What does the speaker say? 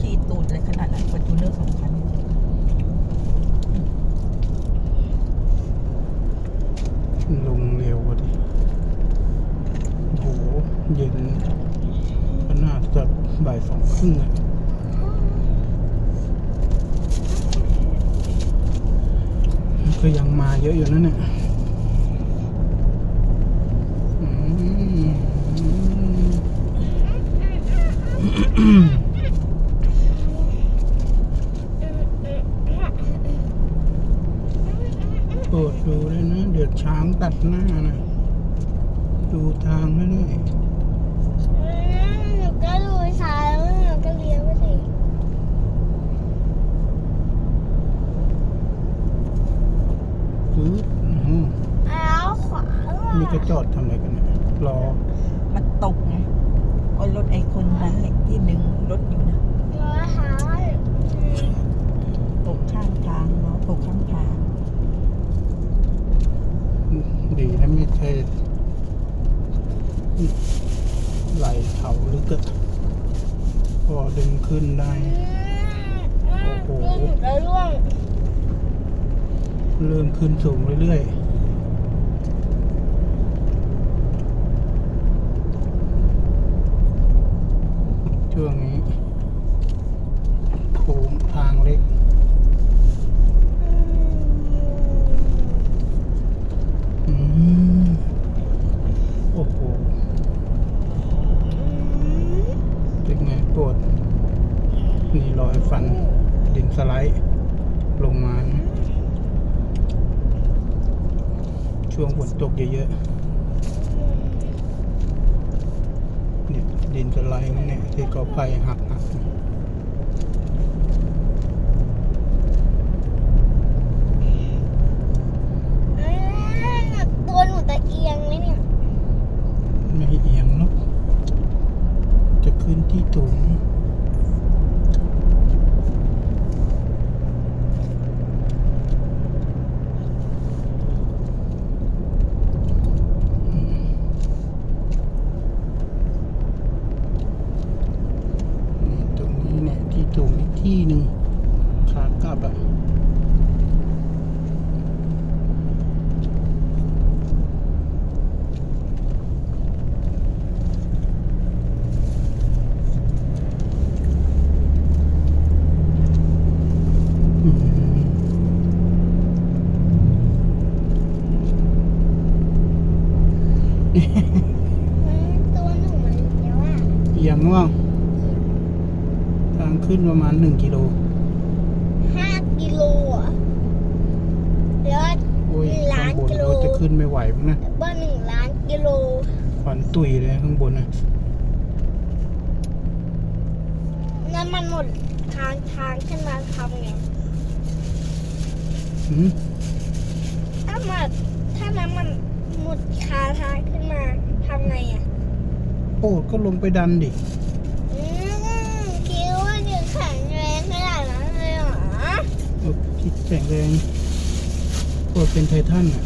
จีตูดเลยขนาดนั้นฟอร์จูเนอร์สองคันลงเร็วกว่าดิโห เย็นก็น่าจะบ่ายสองครึ่งอะก็ยังมาเยอะอยู่นั่นเนี่ยอืม โปรดดูเลยนะ เดือดช้างตัดหน้านะ ดูทางให้ด้วยหนูก็ดูซ้ายแล้วหนูก็เลี้ยวไปสิปึ๊บอื้อหือแล้วขวานี่ก็จอดทำอะไรกันเนี่ยรอ มันตกไงเพราะรถไอ้คนนั้นแหละที่ดึงรถอยู่นะล้อท้ายตกข้างทางเนาะตกข้างทาง ดีนะไม่ใช่ไหลเขาลึกอะพอดึงขึ้นได้ โอ้โหร่วงแล้วร่วงเริ่มขึ้นสูงเรื่อยๆ ช่วงนี้ โค้งทางเล็ก อืม โอ้โห เป็นไงปวด นี่รอยฟัน ดินสไลด์ ลงมานะ ช่วงฝนตกเยอะๆเนี่ยดินสไลด์นั่นเนี่ยที่กอไผ่หักหักตัวหนูตะเอียงเลยเนี่ย ไม่เอียงเนอะจะขึ้นที่สูงนี่ตรงนี้ เนี่ยที่สูงอีกที่หนึ่งขากลับอะ อืม ตัวหนูมันเลี้ยวอะ เอียงว่าทางขึ้นประมาณหนึ่งกิโลห้ากิโลอะแล้วโอ้ยหนึ่งล้าข้างนบนกิโลเราจะขึ้นไม่ไหวมั้งนะบ้านหนึ่งล้านกิโลขวัญตุยเลยข้างบนนะน้ำมันหมดทางทางขึ้นมาทำไงหืมถ้ามันถ้าน้ำมันหมดคาทางขึ้นมาทำไงอะโอ้ก็ลงไปดันดิ อืมคิดว่าจะแข็งแรงขนาดนั้นเลยเหรอ คิดแข็งแรงโอ้เป็นไททันอะ